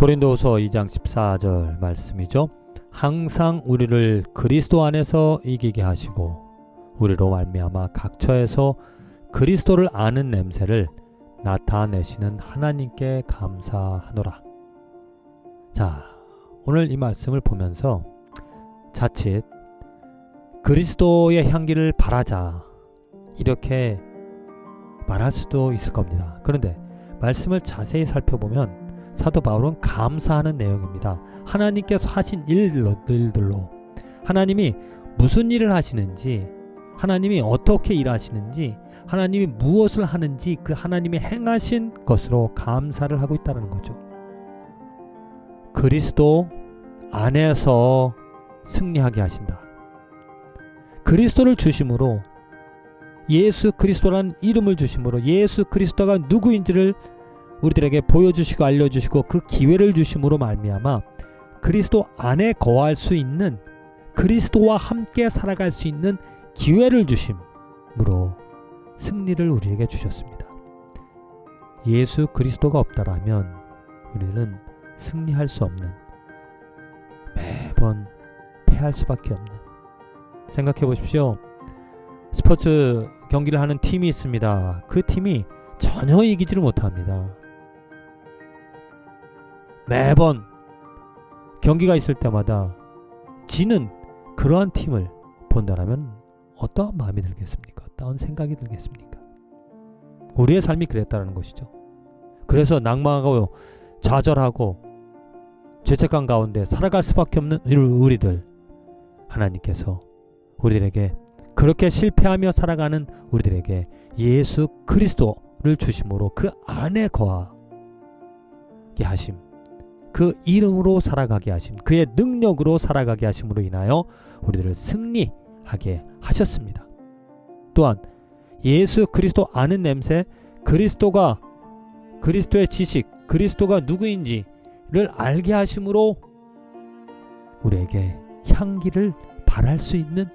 고린도후서 2장 14절 말씀이죠. 항상 우리를 그리스도 안에서 이기게 하시고 우리로 말미암아 각처에서 그리스도를 아는 냄새를 나타내시는 하나님께 감사하노라. 자, 오늘 이 말씀을 보면서 자칫 그리스도의 향기를 바라자 이렇게 말할 수도 있을 겁니다. 그런데 말씀을 자세히 살펴보면 사도 바울은 감사하는 내용입니다. 하나님께서 하신 일들로, 하나님이 무슨 일을 하시는지 하나님이 어떻게 일하시는지 하나님이 무엇을 하는지 그 하나님이 행하신 것으로 감사를 하고 있다는 거죠. 그리스도 안에서 승리하게 하신다. 그리스도를 주심으로 예수 그리스도라는 이름을 주심으로 예수 그리스도가 누구인지를 우리들에게 보여주시고 알려주시고 그 기회를 주심으로 말미암아 그리스도 안에 거할 수 있는 그리스도와 함께 살아갈 수 있는 기회를 주심으로 승리를 우리에게 주셨습니다. 예수 그리스도가 없다라면 우리는 승리할 수 없는 매번 패할 수밖에 없는 생각해 보십시오. 스포츠 경기를 하는 팀이 있습니다. 그 팀이 전혀 이기지를 못합니다. 매번 경기가 있을 때마다 지는 그러한 팀을 본다라면 어떠한 마음이 들겠습니까? 어떠한 생각이 들겠습니까? 우리의 삶이 그랬다는 것이죠. 그래서 낭망하고 좌절하고 죄책감 가운데 살아갈 수밖에 없는 우리들 하나님께서 우리들에게 그렇게 실패하며 살아가는 우리들에게 예수 그리스도를 주심으로 그 안에 거하게 하심 그 이름으로 살아가게 하심 그의 능력으로 살아가게 하심으로 인하여 우리들을 승리하게 하셨습니다. 또한 예수 그리스도 아는 냄새 그리스도가 그리스도의 지식 그리스도가 누구인지를 알게 하심으로 우리에게 향기를 발할 수 있는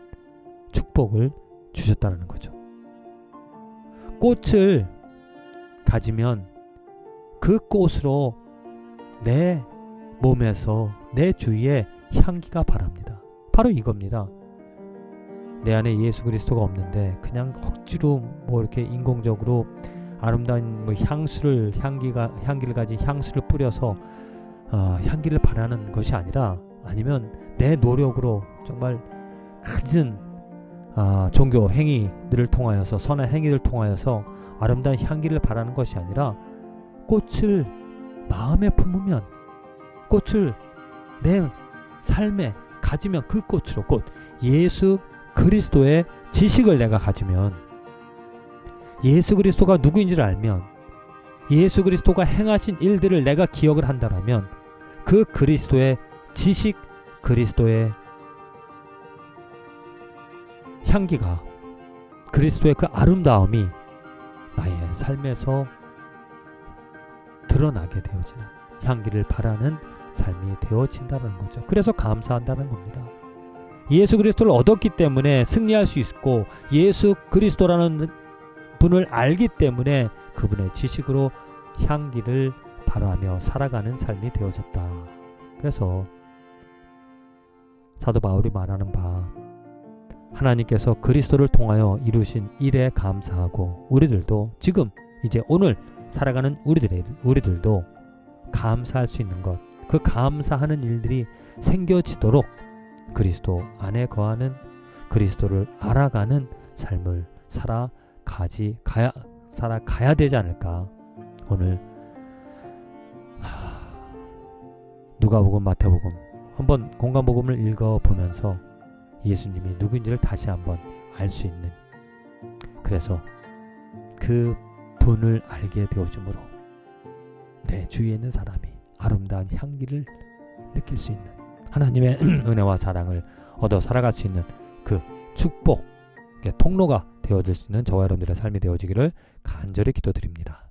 축복을 주셨다는 거죠. 꽃을 가지면 그 꽃으로 내 몸에서 내 주위에 향기가 바랍니다. 바로 이겁니다. 내 안에 예수 그리스도가 없는데 그냥 억지로 뭐 이렇게 인공적으로 아름다운 뭐 향수를 향기가 향기를 가진 향수를 뿌려서 어, 향기를 바라는 것이 아니라 아니면 내 노력으로 정말 갖은 아, 종교 행위들을 통하여서 선한 행위를 통하여서 아름다운 향기를 바라는 것이 아니라 꽃을 마음에 품으면 꽃을 내 삶에 가지면 그 꽃으로 꽃 예수 그리스도의 지식을 내가 가지면 예수 그리스도가 누구인지를 알면 예수 그리스도가 행하신 일들을 내가 기억을 한다라면 그 그리스도의 지식 그리스도의 향기가 그리스도의 그 아름다움이 나의 삶에서 드러나게 되어지는 향기를 바라는 삶이 되어진다는 거죠. 그래서 감사한다는 겁니다. 예수 그리스도를 얻었기 때문에 승리할 수 있고 예수 그리스도라는 분을 알기 때문에 그분의 지식으로 향기를 발하며 살아가는 삶이 되어졌다. 그래서 사도 바울이 말하는 바 하나님께서 그리스도를 통하여 이루신 일에 감사하고 우리들도 지금 이제 오늘 살아가는 우리들의 우리들도 감사할 수 있는 것, 그 감사하는 일들이 생겨지도록 그리스도 안에 거하는 그리스도를 알아가는 삶을 살아가지 가야 살아가야 되지 않을까. 오늘 누가복음 마태복음 한번 공간복음을 읽어 보면서 예수님이 누구인지를 다시 한번 알 수 있는 그래서 그 분을 알게 되어주므로 내 주위에 있는 사람이 아름다운 향기를 느낄 수 있는 하나님의 은혜와 사랑을 얻어 살아갈 수 있는 그 축복의 통로가 되어질 수 있는 저와 여러분들의 삶이 되어지기를 간절히 기도드립니다.